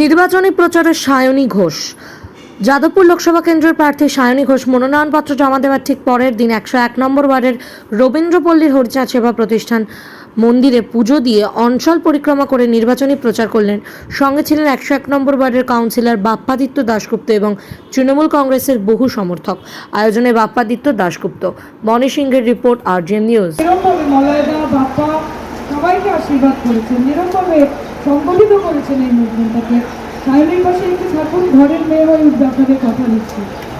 নির্বাচনী প্রচারে সায়নী ঘোষ। যাদবপুর লোকসভা কেন্দ্রের প্রার্থী সায়নী ঘোষ মনোনয়নপত্র জমা দেওয়ার ঠিক পরের দিন একশো এক নম্বর ওয়ার্ডের রবীন্দ্রপল্লীর হরিচাঁদ সেবা প্রতিষ্ঠান মন্দিরে পুজো দিয়ে অঞ্চল পরিক্রমা করে নির্বাচনী প্রচার করলেন। সঙ্গে ছিলেন একশো এক নম্বর ওয়ার্ডের কাউন্সিলর বাপ্পাদিত্য দাশগুপ্ত এবং তৃণমূল কংগ্রেসের বহু সমর্থক। আয়োজনে বাপ্পাদিত্য দাশগুপ্ত। মণি সিংহের রিপোর্ট আর নিউজ। মলয়দা, বাপ্পা সবাইকে আশীর্বাদ করেছেন। সংগঠিত করেছেন এই মুভমেন্টটাকে। পাশে ঘরের মেয়ে হয়ে কথা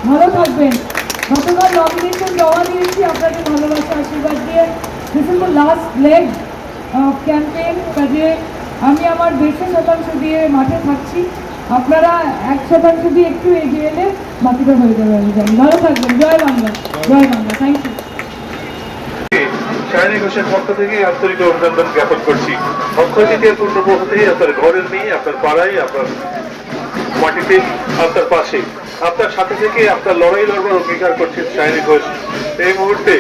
ভালো থাকবেন। গতকাল নমিনেশন জমা দিয়েছি আপনাদের this is the last leg of campaign কাজে আমি আমার দেড়শো শতাংশ দিয়ে মাঠে থাকছি। আপনারা এক শতাংশ দিয়ে একটু এগিয়ে এলে বাকিটা হয়ে যাবে, আমি জানি। ভালো থাকবেন। জয় বাংলা। জয় বাংলা। থ্যাংক ইউ শায়নী ঘোষের পক্ষ থেকে আন্তরিক অভিনন্দন জ্ঞাপন করছি। অক্ষয় তৃতীয় পূর্ণ মুহূর্তে আপনার ঘরের মেয়ে, আপনার পাড়ায়, আপনার মাটিতে, আপনার পাশে। আপনার সাথে থেকে আপনার লড়াই লড়বার অঙ্গীকার করছেন শায়নী ঘোষ। এই মুহূর্তে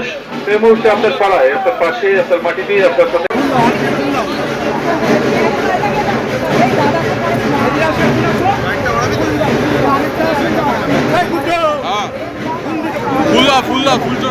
ঘোষ এই মুহূর্তে আপনার পাড়ায় আপনার পাশে আপনার মাটিতে আপনার সাথে ফুল্লা ফুল্লা ফুলটা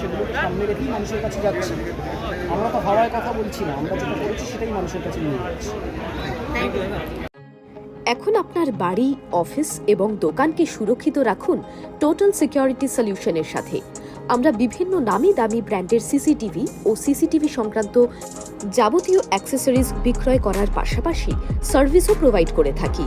সেগুলো সামনে রেখেই মানুষের কাছে যাচ্ছে। আমরা তো কথা বলছি না, আমরা যেটা করেছি সেটাই মানুষের কাছে নিয়ে যাচ্ছি। এখন আপনার বাড়ি, অফিস এবং দোকানকে সুরক্ষিত রাখুন টোটাল সিকিউরিটি সলিউশনের সাথে। আমরা বিভিন্ন নামি দামি ব্র্যান্ডের সিসিটিভি ও সিসিটিভি সংক্রান্ত যাবতীয় অ্যাক্সেসরিজ বিক্রয় করার পাশাপাশি সার্ভিসও প্রোভাইড করে থাকি।